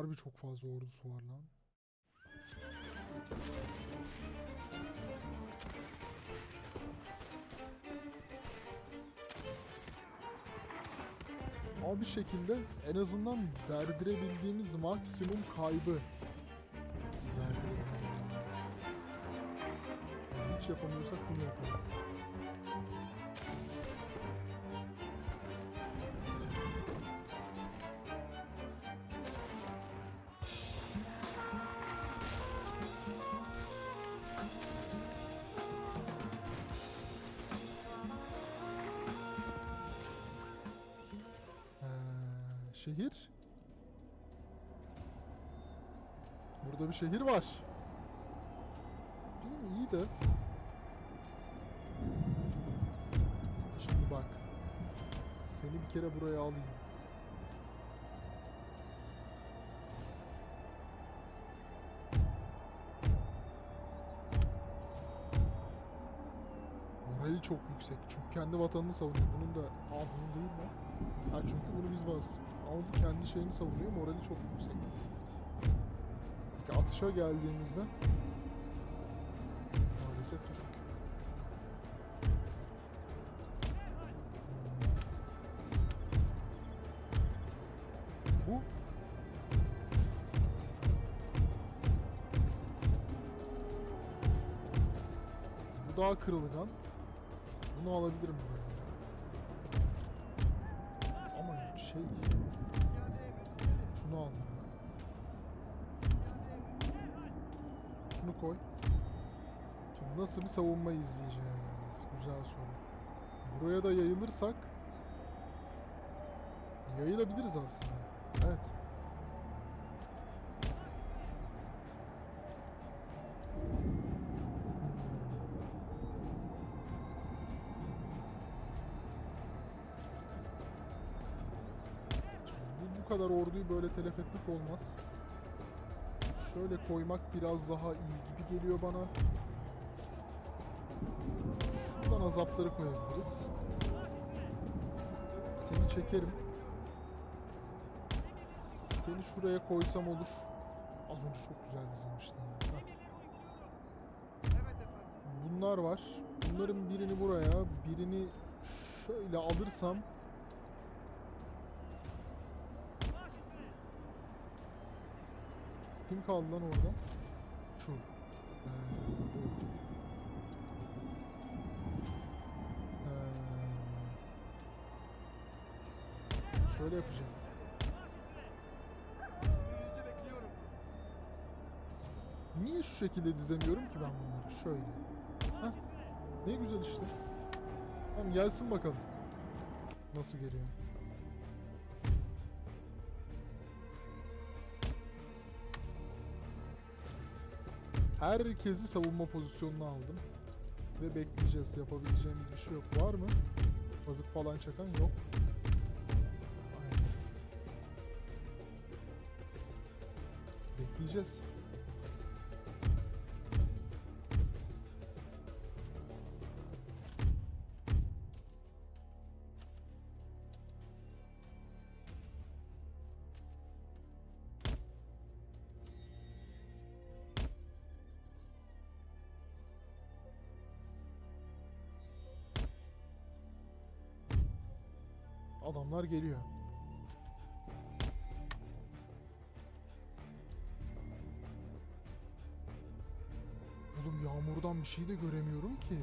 Harbi çok fazla ordusu var lan. Ama bir şekilde en azından verdirebildiğimiz maksimum kaybı verdirelim. Hiç yapamıyorsak bunu yapalım. Burada bir şehir var. Mi? İyi de. Şimdi bak. Seni bir kere buraya alayım. Morali çok yüksek. Çünkü kendi vatanını savunuyor. Bunun da... Bunun değil lan. Ha çünkü bunu biz bastık. Ama bu kendi şeyini savunuyor. Morali çok yüksek. Peki atışa geldiğimizde... Maalesef düşük. Bu Bu daha kırılgan. Bunu alabilirim. Ama şey... Şunu al. Şunu koy. Şimdi nasıl bir savunma izleyeceğiz? Güzel soru. Buraya da yayılırsak... Yayılabiliriz aslında. Evet. Bu kadar orduyu böyle telef etmek olmaz. Şöyle koymak biraz daha iyi gibi geliyor bana. Şuradan azapları koyabiliriz. Seni çekerim. Seni şuraya koysam olur. Az önce çok güzel. Heh. Bunlar var. Bunların birini buraya, birini şöyle alırsam Kim kaldı lan orada? Şu. Ee, bu. Ee, şöyle yapacağım. Niye şu şekilde dizemiyorum ki ben bunları? Şöyle. Heh. Ne güzel işte. Tamam gelsin bakalım. Nasıl geliyor? Herkesi savunma pozisyonuna aldım. Ve bekleyeceğiz. Yapabileceğimiz bir şey yok. Var mı? Bazık falan çakan yok. Aynen. Bekleyeceğiz. Adamlar geliyor. Oğlum yağmurdan bir şey de göremiyorum ki.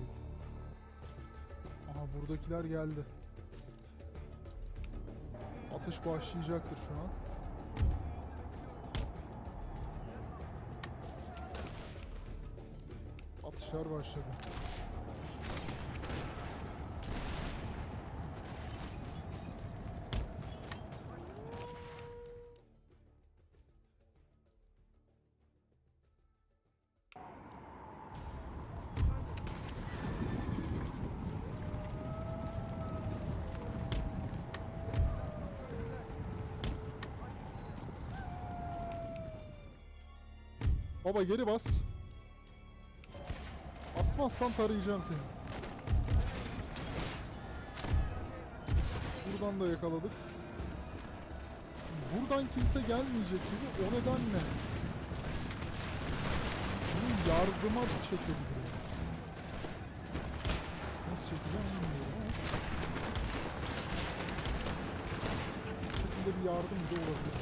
Aha buradakiler geldi. Atış başlayacaktır şu an. Atışlar başladı. Baba geri bas. Basmazsan tarayacağım seni. Buradan da yakaladık. buradan kimse gelmeyecek gibi o nedenle bunu yardıma çekebilirim. Nasıl çekeceğim bilmiyorum ama bu şekilde bir yardım da olabilir.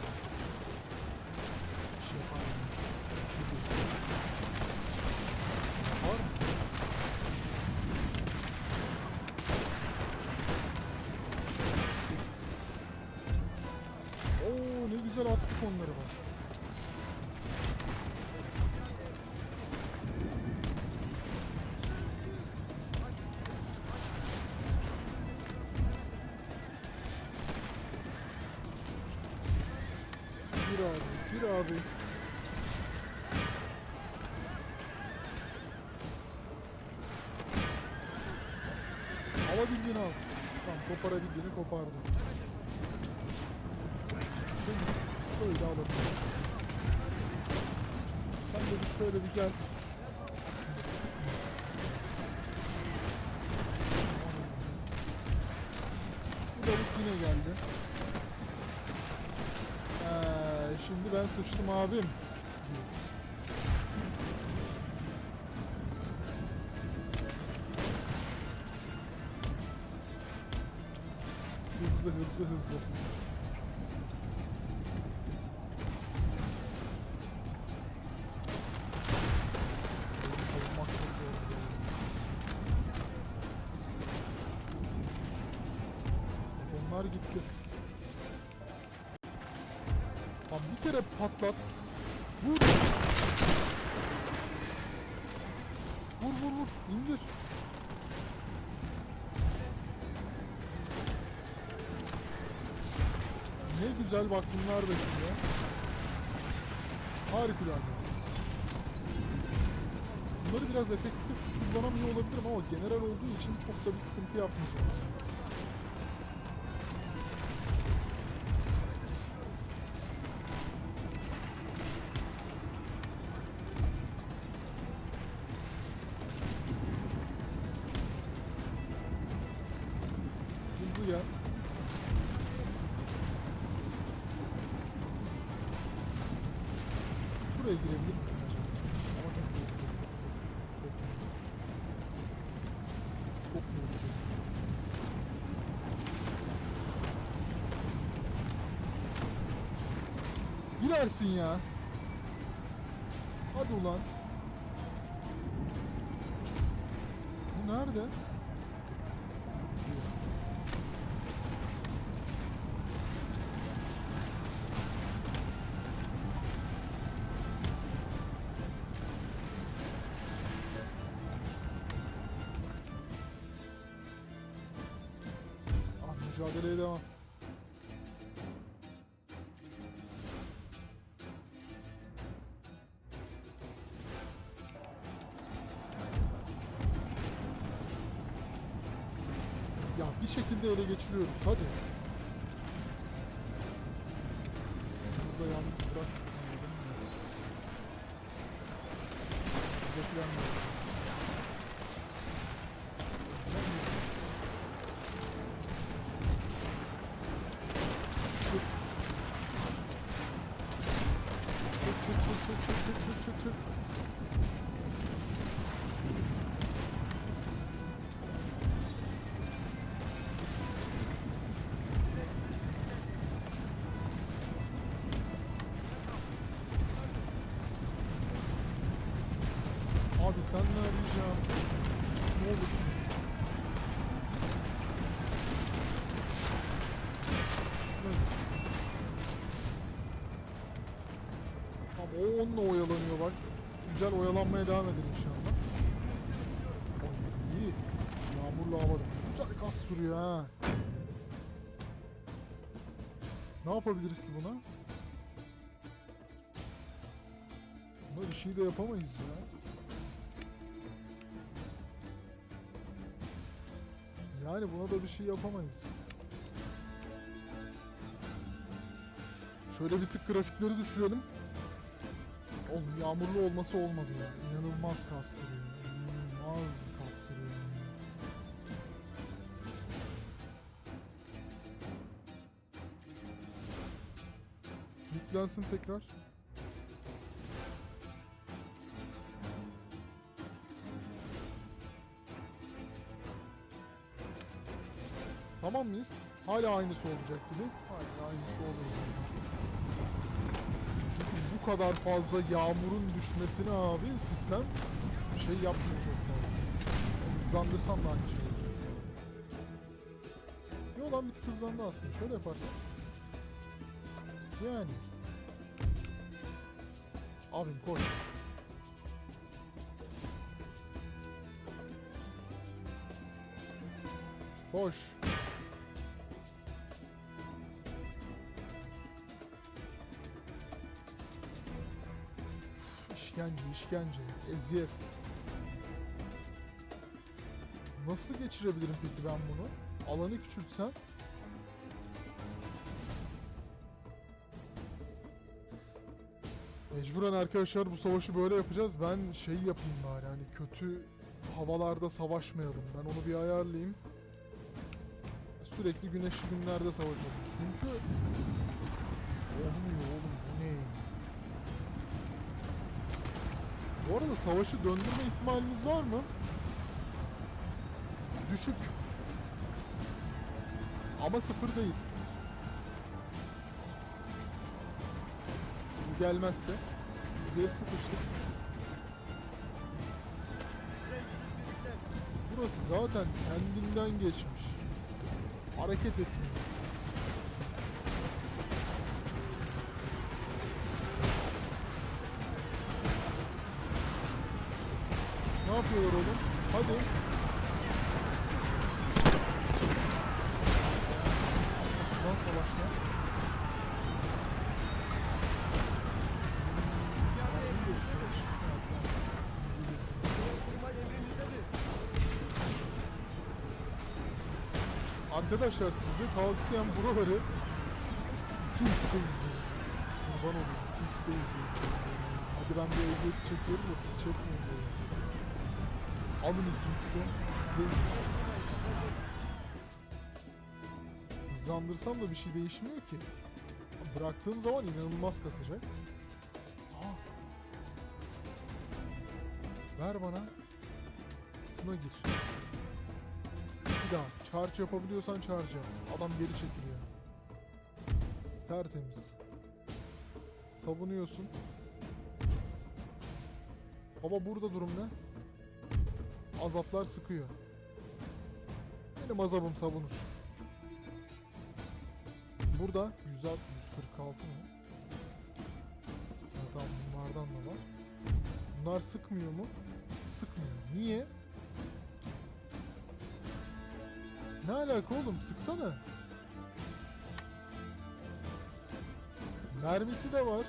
Bir şey yapar mı? Yapar mı? Oo ne güzel attık onları bak. Gir abi, gir abi. Alabildiğini al. Tamam koparabildiğini kopardı. Şöyle alabilirim. Sen de bir şöyle bir gel. Bu lavuk yine geldi. Ee, şimdi ben sıçtım abim. Hızlı hızlı. Onlar gitti. Lan bir kere patlat. Vur. Vur vur vur. İndir. Güzel bak bunlar da şimdi. Harikulade. Bunları biraz efektif kullanamıyor olabilirim ama general olduğu için çok da bir sıkıntı yapmayacağım. Şuraya girebilir misin acaba? Ama. Çok tehlikeli. Çok tehlikeli. Girersin ya. Hadi ulan. Bu nerede? Ya bir şekilde ele geçiriyoruz hadi. Burada yalnız bırak. Onunla oyalanıyor bak. Güzel oyalanmaya devam eder inşallah. Ay, iyi. Yağmurlu havada. Güzel kas sürüyor ha. Ne yapabiliriz ki buna? Buna bir şey de yapamayız ya. Yani buna da bir şey yapamayız. Şöyle bir tık grafikleri düşürelim. Oğlum yağmurlu olması olmadı ya. İnanılmaz kastırıyor. İnanılmaz kastırıyor. Yüklensin tekrar. Tamam mıyız? Hala aynısı olacak gibi. Hala aynısı olacak. Bu kadar fazla yağmurun düşmesine abi sistem şey yapmıyor çok fazla. Yani hızlandırsam da aynı şey olacak. Yo lan bir tık hızlandı aslında. Şöyle yaparsak. Yani. Abim koş. Koş. İşkence, işkence, eziyet. Nasıl geçirebilirim peki ben bunu? Alanı küçültsem? Mecburen arkadaşlar bu savaşı böyle yapacağız. Ben şey yapayım bari hani kötü havalarda savaşmayalım. Ben onu bir ayarlayayım. Sürekli güneşli günlerde savaşalım. Çünkü olmuyor Bu arada savaşı döndürme ihtimaliniz var mı? Düşük. Ama sıfır değil. Gelmezse. Gelirse sıçtık. Burası zaten kendinden geçmiş. Hareket etmiyor. Ne yapıyorlar oğlum? Hadi. Lan savaşlar. Arkadaşlar size tavsiyem buraları 2x'e izleyin. Kurban olayım 2x'e izleyin. Hadi ben bir eziyeti çekiyorum da siz çekmeyin bu eziyeti. Alın 2x'e izleyin. Hızlandırsam da bir şey değişmiyor ki. Bıraktığım zaman inanılmaz kasacak. Aa. Ver bana. Şuna gir. Bir daha. Charge yapabiliyorsan charge yap. Adam geri çekiliyor. Tertemiz. Savunuyorsun. Baba burada durum ne? Azaplar sıkıyor. Benim azabım savunur. Burada 106, 146 mı? Ha, tamam bunlardan da var. Bunlar sıkmıyor mu? Sıkmıyor. Niye? Ne alaka oğlum? Sıksana. Mermisi de var.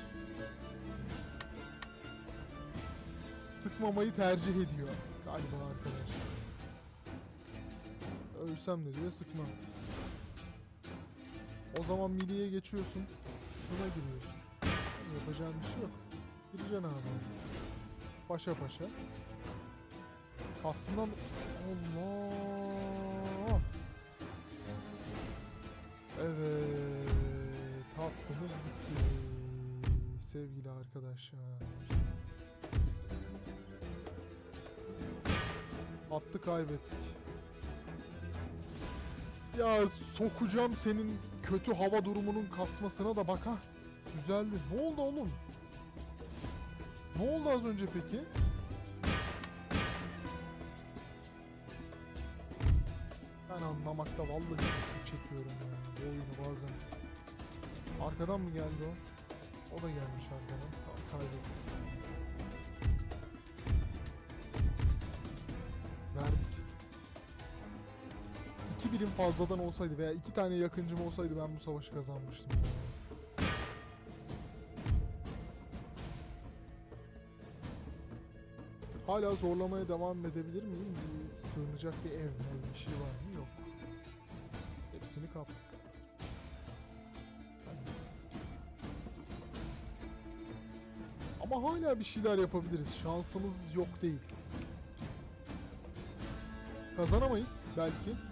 Sıkmamayı tercih ediyor galiba arkadaş. Ölsem de diyor sıkmam. O zaman milliye geçiyorsun. Şuna giriyorsun. Yapacağın bir şey yok. Gireceksin abi. Paşa paşa. Aslında Allah. Evet. Hattımız bitti. Sevgili arkadaşlar. Hattı kaybettik. Ya sokacağım senin kötü hava durumunun kasmasına da bak ha. Güzeldi. Ne oldu oğlum? Ne oldu az önce peki? Ben anlamakta vallahi güçlük çekiyorum ya bu oyunu bazen. Arkadan mı geldi o? O da gelmiş arkadan. Kaybettik. İki birim fazladan olsaydı veya iki tane yakıncım olsaydı ben bu savaşı kazanmıştım. Hala zorlamaya devam edebilir miyim? Bir sığınacak bir ev mi, bir şey var mı? Yok. Hepsini kaptık. Evet. Ama hala bir şeyler yapabiliriz. Şansımız yok değil. Kazanamayız belki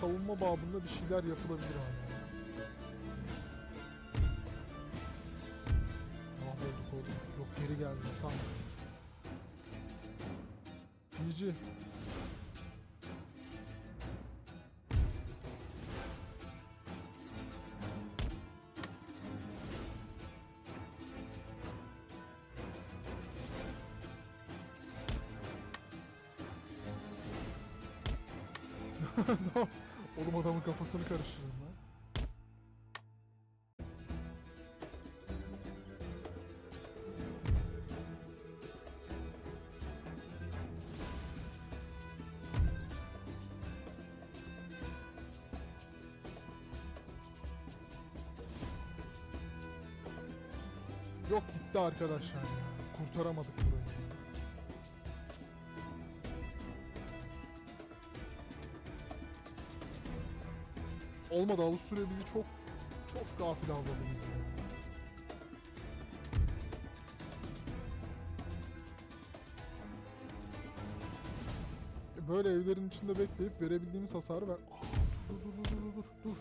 savunma babında bir şeyler yapılabilir abi. Mahvolduk olduk. Yok geri geldi. Tamam. GG. no. Oğlum adamın kafasını karıştırdım lan. Yok gitti arkadaşlar ya. Kurtaramadık burayı. Olmadı Avusturya bizi çok çok gafil avladı bizi. Böyle evlerin içinde bekleyip verebildiğimiz hasarı ver. Aa, dur dur dur dur dur dur.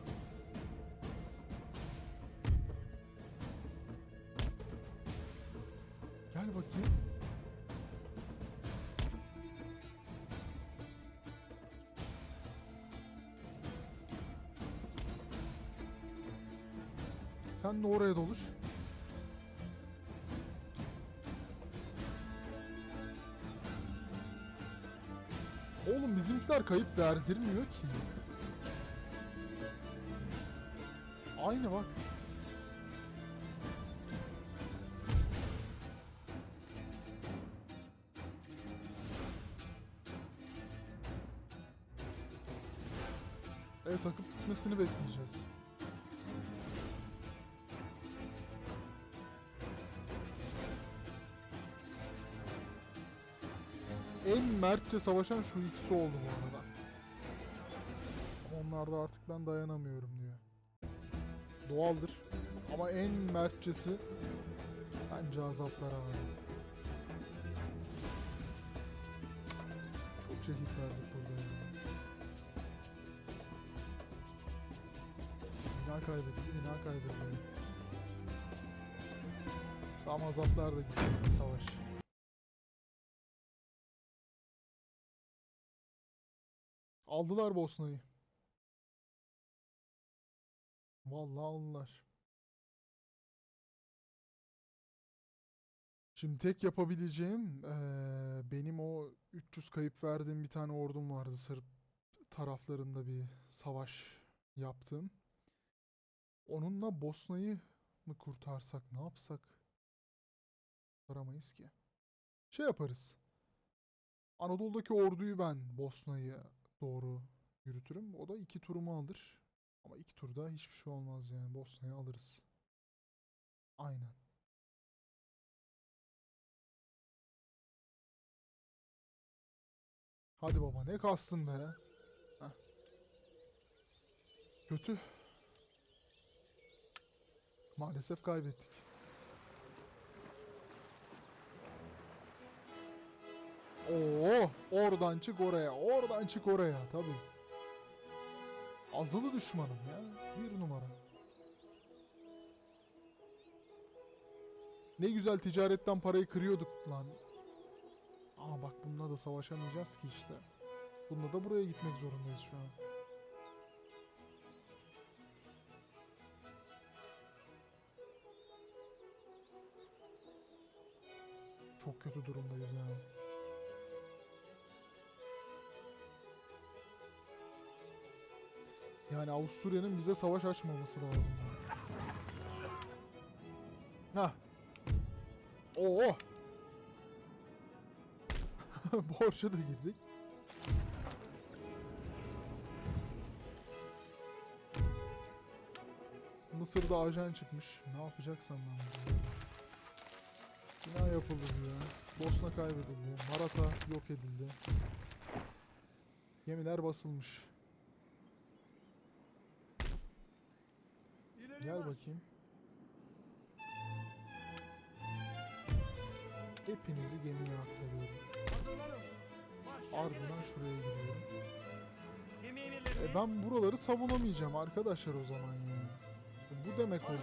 Kayıp verdirmiyor ki. Aynı bak. Evet akıp gitmesini bekleyeceğiz. En mertçe savaşan şu ikisi oldu bu arada. Ama Onlar da artık ben dayanamıyorum diyor. Doğaldır. Ama en mertçesi bence azaplar abi. Çok şehit verdik burada ya. Bina kaybedildi, bina kaybedildi. Tam azaplar da gitti savaş. Aldılar Bosna'yı. Vallahi aldılar. Şimdi tek yapabileceğim eee, benim o 300 kayıp verdiğim bir tane ordum vardı Sırp taraflarında bir savaş yaptım. Onunla Bosna'yı mı kurtarsak ne yapsak? Kurtaramayız ki. Şey yaparız. Anadolu'daki orduyu ben Bosna'ya doğru yürütürüm. O da iki turumu alır. Ama iki turda hiçbir şey olmaz yani. Bosna'yı alırız. Aynen. Hadi baba ne kastın be? Heh. Kötü. Maalesef kaybettik. Oo, oradan çık oraya, oradan çık oraya tabi. Azılı düşmanım ya, bir numara. Ne güzel ticaretten parayı kırıyorduk lan. Aa bak bununla da savaşamayacağız ki işte. Bununla da buraya gitmek zorundayız şu an. Çok kötü durumdayız yani. Yani Avusturya'nın bize savaş açmaması lazım. Ha. Oo. Borç'a da girdik. Mısır'da ajan çıkmış. Ne yapacaksam ben. Bina yapıldı diyor. Bosna kaybedildi. Marata yok edildi. Gemiler basılmış. Gel bakayım. Hepinizi gemiye aktarıyorum. Ardından şuraya gidiyorum. E ben buraları savunamayacağım arkadaşlar o zaman yani. Bu demek oluyor.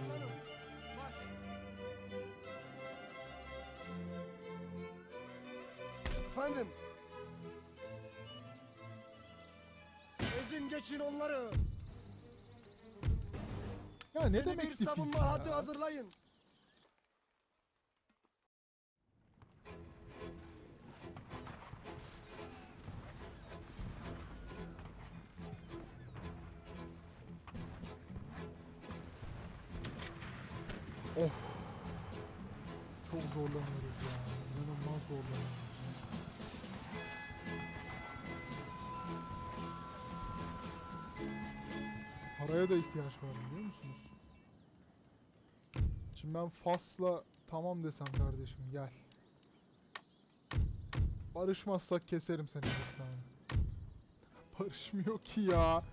Efendim. Ezin geçin onları. Ya ne Yeni demek bir savunma hattı ya? hazırlayın. Var biliyor musunuz? Şimdi ben Fas'la tamam desem kardeşim gel. Barışmazsak keserim seni. Barışmıyor ki ya.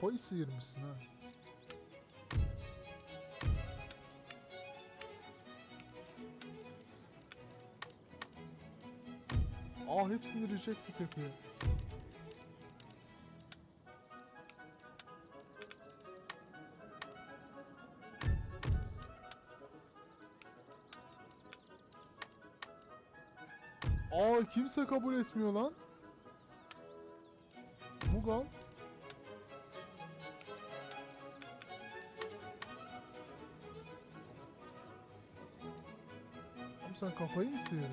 Kafayı sıyırmışsın ha. Aa hepsini rejected yapıyor. Aa kimse kabul etmiyor lan. Mugal. Sen kafayı mı sıyırdın?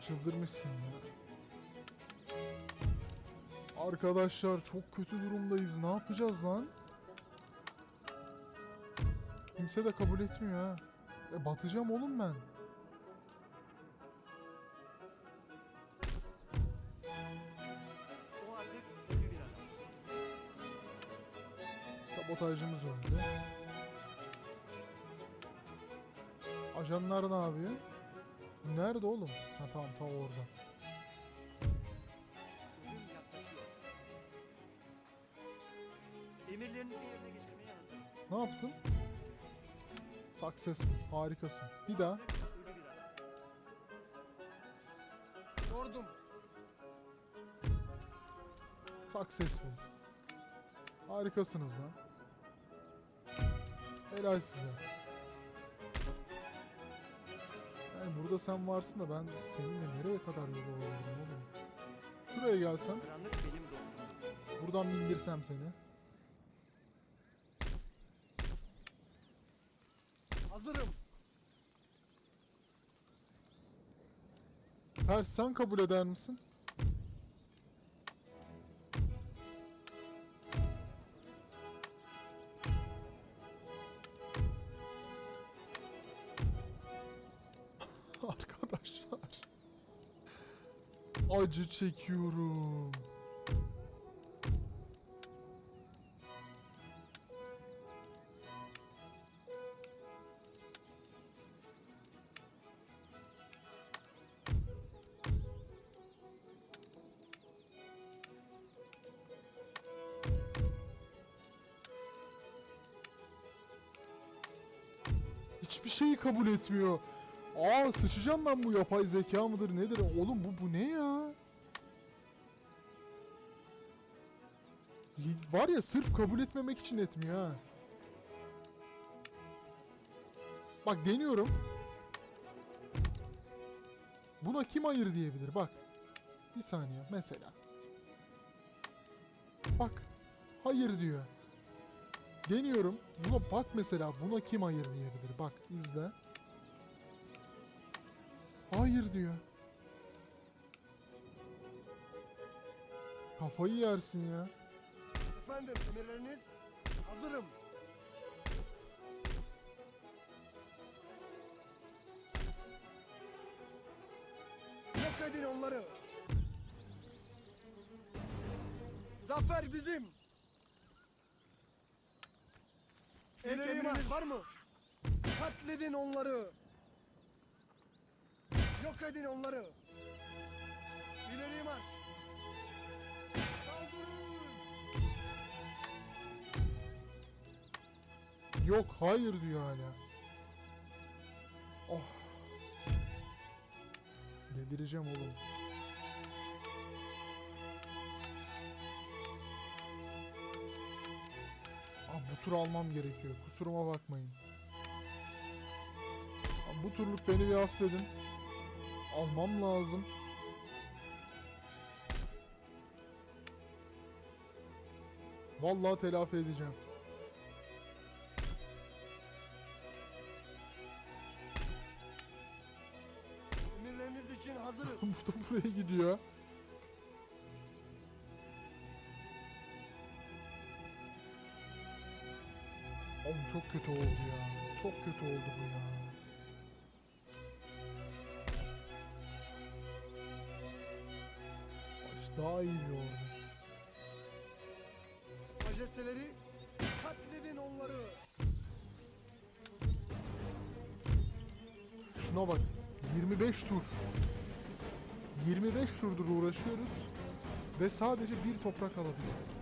Çıldırmışsın ya. Arkadaşlar çok kötü durumdayız. Ne yapacağız lan? Kimse de kabul etmiyor ha. E batacağım oğlum ben. Sabotajcımız öldü. Ajanlar ne yapıyor? Nerede oğlum? Ha tamam ta orada. Emirlerinizi yerine getirmeye hazır. Ne yaptın? Successful. Harikasın. Bir daha. Lordum. Successful. Harikasınız lan. Helal size. Yani burada sen varsın da ben seninle nereye kadar yol alıyorum oğlum? Şuraya gelsem, buradan bindirsem seni. Hazırım. Pers sen kabul eder misin? Acı çekiyorum. Hiçbir şeyi kabul etmiyor. Aa sıçacağım ben bu yapay zeka mıdır nedir? Oğlum bu bu ne ya? Var ya sırf kabul etmemek için etmiyor ha. Bak deniyorum. Buna kim hayır diyebilir? Bak. Bir saniye mesela. Bak. Hayır diyor. Deniyorum. Buna bak mesela buna kim hayır diyebilir? Bak izle. Hayır diyor. Kafayı yersin ya. Efendim emirleriniz? Hazırım. Yok edin onları. Zafer bizim. Emriniz var mı? Katledin onları. Yok edin onları. İleri marş. Yok hayır diyor hala. Oh. Delireceğim oğlum. Abi bu tur almam gerekiyor. Kusuruma bakmayın. Abi bu turluk beni bir affedin. Almam lazım. Vallahi telafi edeceğim. Buraya gidiyor. Oğlum çok kötü oldu ya. Çok kötü oldu bu ya. Daha iyi bir oldu. Majesteleri katledin onları. Şuna bak. 25 tur. 25 turdur uğraşıyoruz. Ve sadece bir toprak alabiliyor.